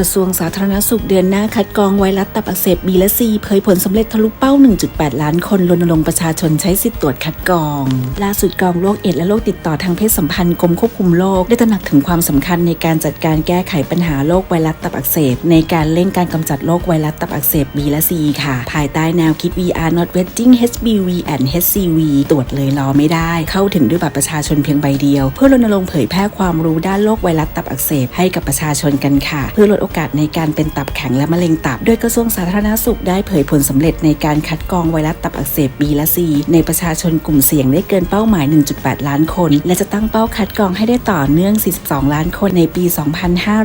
ระทรวงสาธารณสุขเดือนหน้าคัดกรองไวรัสตับอักเสบบีและซีเผยผลสำเร็จทะลุเป้า 1.8 ล้านคนรณรงค์ประชาชนใช้สิทธิตรวจคัดกรอง ล่าสุดกองโรคเอดและโรคติดต่อทางเพศสัมพันธ์กรมควบคุมโรคได้ตระหนักถึงความสำคัญในการจัดการแก้ไขปัญหาโรคไวรัสตับอักเสบ ในการเร่งการกำจัดโรคไวรัสตับอักเสบบีและซีค่ะ ภายใต้แนวคิด VR not waiting HBV and HCV ตรวจเลยรอไม่ได้ เข้าถึงด้วยบัตรประชาชนเพียงใบเดียว เพื่อรณรงค์เผยแพร่ความรู้ด้านโรคไวรัสตับอักเสบให้กับประชาชนกันค่ะ เพื่อลดโอกาสในการเป็นตับแข็งและมะเร็งตับ โดยกระทรวงสาธารณสุขได้เผยผลสำเร็จในการคัดกรองไวรัสตับอักเสบบีและซีในประชาชนกลุ่มเสี่ยงได้เกินเป้าหมาย 1.8 ล้านคน และจะตั้งเป้าคัดกรองให้ได้ต่อเนื่อง 42 ล้านคนในปี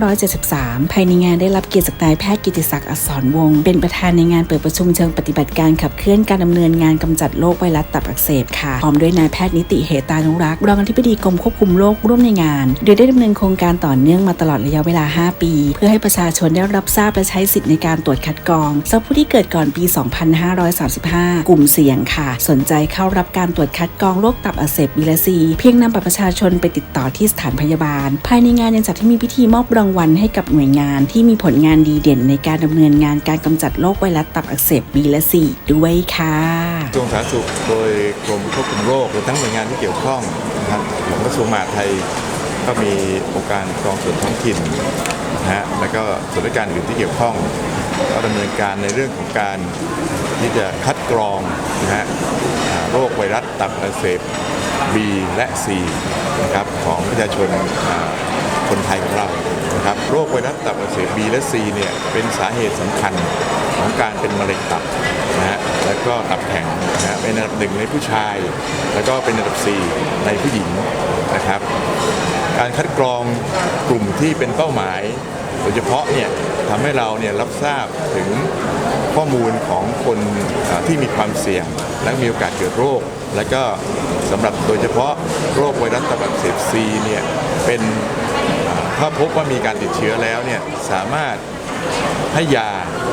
2573 ภายในงานได้รับเกียรติจากนายแพทย์กิติศักดิ์อักษรวงศ์เป็นประธานในงานเปิดประชุมเชิงปฏิบัติการขับเคลื่อนการดำเนินงานกำจัดโรคไวรัสตับอักเสบค่ะพร้อมด้วยนายแพทย์นิติเหตานุรักษ์รองอธิบดีกรมควบคุมโรคร่วมในงาน โดยได้ดำเนินโครงการต่อเนื่องมาตลอดระยะเวลา 5 ปี เพื่อให้ประชาชนได้รับทราบและใช้สิทธิ์ในการตรวจคัดกรองสำหรับผู้ที่เกิดก่อนปี 2535 กลุ่มเสี่ยงค่ะ สนใจเข้ารับการตรวจคัดกรองโรคตับอักเสบบีและซี เพียงนำบัตรประชาชนไปติดต่อที่สถานพยาบาล ภายในงานยังจัดให้มีพิธีมอบรางวัลให้กับหน่วยงานที่มีผลงานดีเด่นในการดำเนินงานการกำจัดโรคไวรัสตับอักเสบบีและซีด้วยค่ะกระทรวงสาธารณสุขโดยกรมควบคุมโรครวมทั้งหน่วยงานที่เกี่ยวข้องนะครับของกระทรวงมหาดไทย ก็มีองค์การกองส่วนท้องถิ่นนะฮะแล้วก็ส่วนราชการอื่นที่เกี่ยวข้องก็ดำเนินการในเรื่องของการที่จะคัดกรองนะฮะโรคไวรัสตับอักเสบ B และ C นะครับของประชาชนคนไทยของเรานะครับโรคไวรัสตับอักเสบ B และ C เนี่ยเป็นสาเหตุสำคัญของการเป็นมะเร็งตับนะฮะแล้วก็ตับแข็งนะฮะเป็นอันดับหนึ่งในผู้ชาย แล้วก็เป็นอันดับ 4 ในผู้หญิงนะครับ การคัดกรองกลุ่มที่เป็นเป้าหมายโดยเฉพาะเนี่ยทำให้เราเนี่ยรับทราบถึงข้อมูลของคนที่มีความเสี่ยง และมีโอกาสเกิดโรค และก็สำหรับโดยเฉพาะโรคไวรัสตับอักเสบซีเนี่ยเป็นถ้าพบว่ามีการติดเชื้อแล้วเนี่ยสามารถให้ยา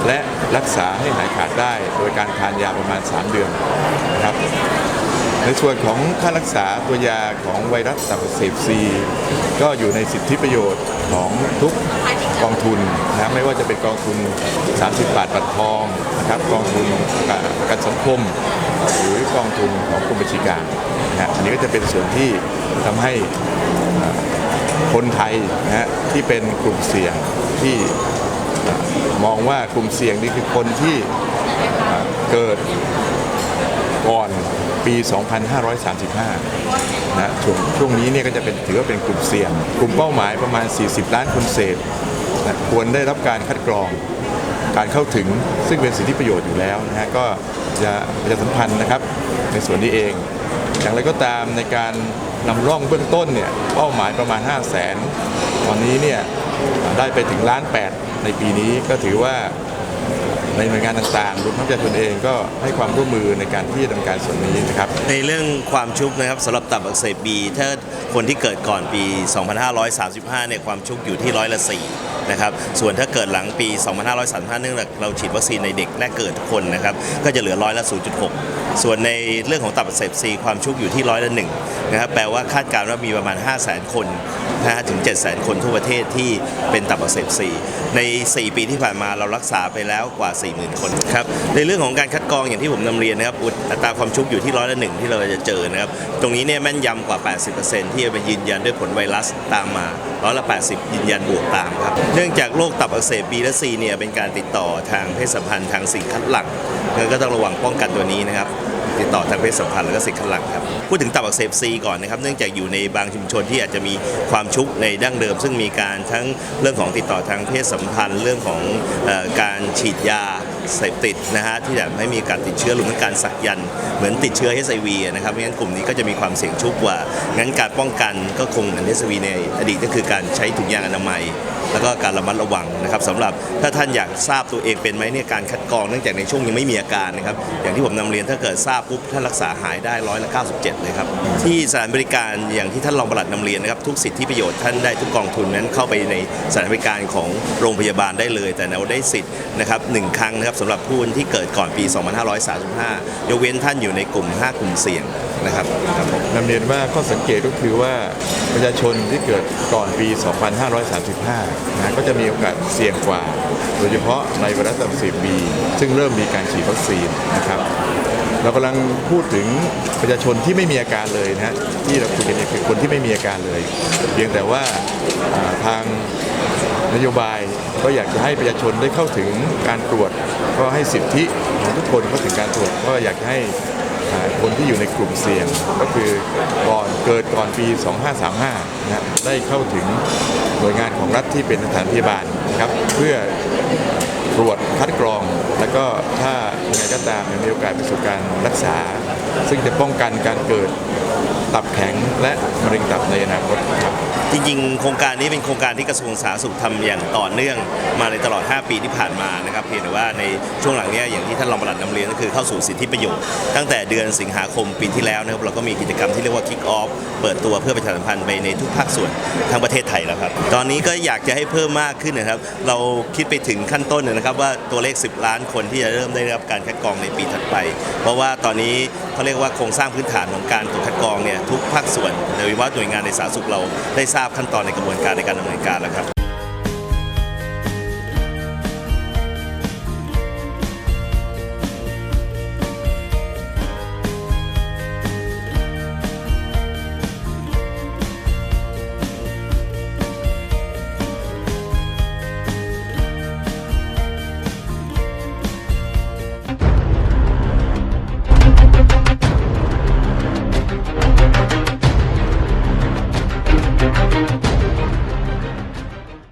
และรักษาให้หายขาดได้ โดยการทานยาประมาณ 3 เดือนนะครับ ในส่วนของค่ารักษาตัวยาของไวรัสตับอักเสบซีก็อยู่ในสิทธิประโยชน์ของทุกกองทุนนะไม่ว่าจะเป็นกองทุน 30 บาทบัตรทองนะครับกองทุนประกันสังคม หรือกองทุนของกรมบัญชีกลางนะอันนี้ก็จะเป็นส่วนที่ทำให้คนไทยนะฮะที่เป็นกลุ่มเสี่ยงที่มองว่ากลุ่มเสี่ยงนี่คือคนที่เกิดก่อน ปี 2535 นะช่วงช่วงนี้เนี่ยก็จะเป็นถือว่าเป็นกลุ่มเสี่ยง กลุ่มเป้าหมายประมาณ 40 ล้านคนเศษนะควรได้รับการคัดกรอง การเข้าถึงซึ่งเป็นสิทธิประโยชน์อยู่แล้วนะฮะก็จะจะสัมพันธ์นะครับในส่วนนี้เอง อย่างไรก็ตามในการนำร่องเบื้องต้นเนี่ยเป้าหมายประมาณ 5 0 0แสนตอนนี้เนี่ยได้ไปถึงล้านแปดในปีนี้ก็ถือว่า ในหน่วยงานต่างๆรวมทั้งประชาชนเองก็ให้ความร่วมมือในการที่จะดำเนินการส่วนนี้นะครับ ในเรื่องความชุกนะครับสำหรับตับอักเสบบีถ้าคนที่เกิดก่อนปี 2535 เนี่ยความชุกอยู่ที่ร้อยละ4นะครับส่วนถ้าเกิดหลังปี 2535 เนื่องจากเราฉีดวัคซีนในเด็กแรกเกิดทุกคนนะครับก็จะเหลือร้อยละ 0.6 ส่วนในเรื่องของตับอักเสบซีความชุกอยู่ที่ร้อยละ1น นะครับแปลว่าคาดการณ์ว่ามีประมาณ 5 0 0 0 0 0 คนนะฮะถึง 7 0 0 0 0 คนทั่วประเทศที่เป็นตับอักเสบซีใน 4 ปีที่ผ่านมาเรารักษาไปแล้วกว่า 40,000 คนครับในเรื่องของการคัดกรองอย่างที่ผมนำเรียนนะครับอัตราความชุกอยู่ที่ร้อยละหนึ่งที่เราจะเจอนะครับตรงนี้เนี่ยแม่นยำกว่า 80%ที่จะไปยืนยันด้วยผลไวรัสตามมาร้อยละ 80 ยืนยันบวกตามครับเนื่องจากโรคตับอักเสบบีและซีเนี่ยเป็นการติดต่อทางเพศสัมพันธ์ทางสิ่งคัดหลั่งก็ต้องระวังป้องกันตัวนี้นะครับ ติดต่อทางเพศสัมพันธ์แล้วก็สิ่งคัดหลังครับพูดถึงตับอักเสบซีก่อนนะครับเนื่องจากอยู่ในบางชุมชนที่อาจจะมีความชุกในดั้งเดิม ซึ่งมีการทั้งเรื่องของติดต่อทางเพศสัมพันธ์ เรื่องของอการฉีดยาเสพติดนะฮะที่แบบให้มีการติดเชื้อรวมทั้งการสักยันเหมือนติดเชื้อ HIV อะนะครับเพราะฉะนั้นกลุ่มนี้ก็จะมีความเสี่ยงชุกกว่างั้นการป้องกันก็คงเหมือน HIV ในอดีตก็คือการใช้ถุงยางอนามัย แล้วก็การระมัดระวังนะครับสำหรับถ้าท่านอยากทราบตัวเองเป็นไหมเนี่ยการคัดกรองเนื่องจากในช่วงยังไม่มีอาการนะครับอย่างที่ผมนำเรียนถ้าเกิดทราบปุ๊บท่านรักษาหายได้ร้อยละ97 เลยครับ ที่สถานบริการอย่างที่ท่านรองปลัดนำเรียนนะครับทุกสิทธิประโยชน์ท่านได้ทุกกองทุนนั้นเข้าไปในสถานบริการของโรงพยาบาลได้เลย แต่เราได้สิทธิ์นะครับหนึ่งครั้งนะครับสำหรับผู้ที่เกิดก่อนปี 2535 ยกเว้นท่านอยู่ในกลุ่ม 5 กลุ่มเสี่ยงนะครับนำเรียนว่าข้อสังเกตก็คือว่าประชาชนที่เกิดก่อนปี 2535นะก็จะมีโอกาสเสี่ยงกว่า โดยเฉพาะในไวรัสตับอักเสบีซึ่งเริ่มมีการฉีดวัคซีนนะครับเรากำลังพูดถึงประชาชนที่ไม่มีอาการเลยนะฮะที่เราคุยกันเนี่ยคือคนที่ไม่มีอาการเลย เพียงแต่ว่าทางนโยบายก็อยากจะให้ประชาชนได้เข้าถึงการตรวจ ก็ให้สิทธิของทุกคนเข้าถึงการตรวจ ก็อยากให้คนที่อยู่ในกลุ่มเสี่ยงก็คือก่อนเกิดก่อนปี 2535นะได้เข้าถึง น่วยงานของรัฐที่เป็นสถานพยาบาลนะครับเพื่อตรวจคัดกรอง แล้วก็ถ้ายังไงก็ตามมีโอกาสไปสู่การรักษา ซึ่งจะป้องกันการเกิดตับแข็งและมะเร็งตับในอนาคตครับ จริงๆ โครงการนี้เป็นโครงการที่กระทรวงสาธารณสุขทำอย่างต่อเนื่องมาในตลอด 5 ปีที่ผ่านมานะครับเพียงแต่ว่าในช่วงหลังนี้อย่างที่ท่านรองปลัดนำเรียนก็คือเข้าสู่สิทธิประโยชน์ ตั้งแต่เดือนสิงหาคมปีที่แล้วนะครับเราก็มีกิจกรรมที่เรียกว่า Kick Off เปิดตัวเพื่อประชาสัมพันธ์ไปในทุกภาคส่วนทั้งประเทศไทยแล้วครับตอนนี้ก็อยากจะให้เพิ่มมากขึ้นนะครับ เราคิดไปถึงขั้นต้นนะครับว่าตัวเลข 10 ล้านคนที่จะเริ่มได้รับการคัดกรองในปีถัดไป เพราะว่าตอนนี้เขาเรียกว่าโครงสร้างพื้นฐานของการตรวจคัดกรองเนี่ยทุกภาคส่วนโดยเฉพาะหน่วยงานในสาธารณสุขเราได้ทราบขั้นตอนในกระบวนการในการดำเนินการแล้วครับ